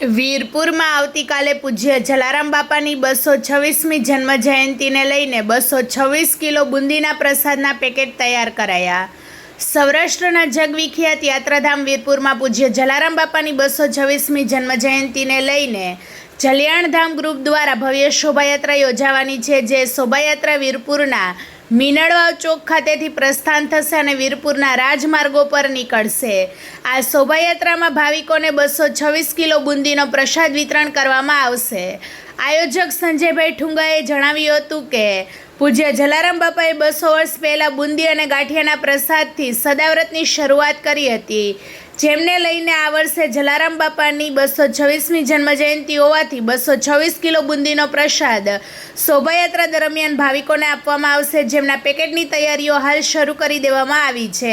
વીરપુરમાં આવતીકાલે પૂજ્ય જલારામ બાપાની બસો છવ્વીસમી જન્મ જયંતિને લઈને બસો છવ્વીસ કિલો બુંદીના પ્રસાદના પેકેટ તૈયાર કરાયા. સૌરાષ્ટ્રના જગવિખ્યાત યાત્રાધામ વીરપુરમાં પૂજ્ય જલારામ બાપાની બસો છવ્વીસમી જન્મ જયંતિને લઈને જલિયાણધામ ગ્રુપ દ્વારા ભવ્ય શોભાયાત્રા યોજાવાની છે, જે શોભાયાત્રા વીરપુરના મીનળવાવ ચોક ખાતેથી પ્રસ્થાન થશે અને વીરપુરના રાજમાર્ગો પર નીકળશે. આ શોભાયાત્રામાં ભાવિકોને બસો છવ્વીસ કિલો બુંદીનો પ્રસાદ વિતરણ કરવામાં આવશે. આયોજક સંજયભાઈ ઠુંગાએ જણાવ્યું હતું કે, પૂજ્ય જલારામ બાપાએ બસો વર્ષ પહેલાં બુંદી અને ગાંઠિયાના પ્રસાદથી સદાવ્રતની શરૂઆત કરી હતી. જેમને લઈને આ વર્ષે જલારામ બાપાની બસો છવ્વીસમી જન્મજયંતિ હોવાથી બસો છવ્વીસ કિલો બુંદીનો પ્રસાદ શોભાયાત્રા દરમિયાન ભાવિકોને આપવામાં આવશે, જેમના પેકેટની તૈયારીઓ હાલ શરૂ કરી દેવામાં આવી છે.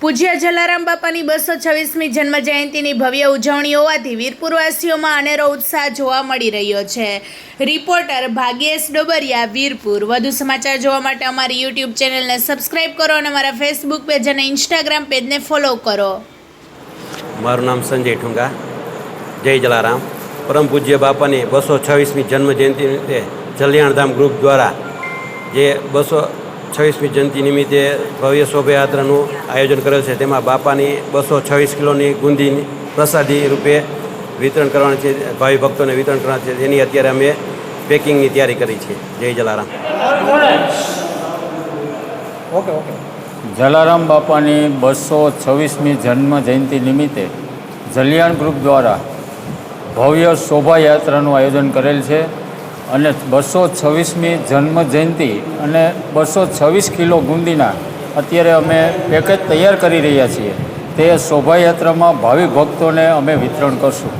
પૂજ્ય જલારામ બાપાની બસો છવ્વીસમી જન્મજયંતિની ભવ્ય ઉજવણી હોવાથી વીરપુરવાસીઓમાં અનેરો ઉત્સાહ જોવા મળી રહ્યો છે. રિપોર્ટર ભાગ્યેશ ડોબરિયા, વીરપુર. વધુ સમાચાર જોવા માટે અમારી યુટ્યુબ ચેનલને સબસ્ક્રાઈબ કરો અને અમારા ફેસબુક પેજ અને ઇન્સ્ટાગ્રામ પેજને ફોલો કરો. મારું નામ સંજય ઠુંગા. જય જલારામ. પરમ પૂજ્ય બાપાની બસો છવ્વીસમી જન્મ જયંતિ નિમિત્તે જલ્યાણધામ ગ્રુપ દ્વારા જે બસો છવ્વીસમી જયંતિ નિમિત્તે ભવ્ય શોભાયાત્રાનું આયોજન કરેલ છે, તેમાં બાપાની બસો છવ્વીસ કિલોની ગુંદીની પ્રસાદી રૂપે વિતરણ કરવાનું છે, ભાવિ ભક્તોને વિતરણ કરવાનું છે. તેની અત્યારે અમે પેકિંગની તૈયારી કરી છે. જય જલારામ. Okay okay. જલારામ બાપાની બસો છવ્વીસમી જન્મ જયંતિ નિમિત્તે જલિયાણ ગ્રુપ દ્વારા ભવ્ય શોભાયાત્રાનું આયોજન કરેલ છે અને બસો છવ્વીસમી જન્મ જયંતિ અને બસો છવ્વીસ કિલો ગુંદીના અત્યારે અમે પેકેજ તૈયાર કરી રહ્યા છીએ. તે શોભાયાત્રામાં ભાવિ ભક્તોને અમે વિતરણ કરશું.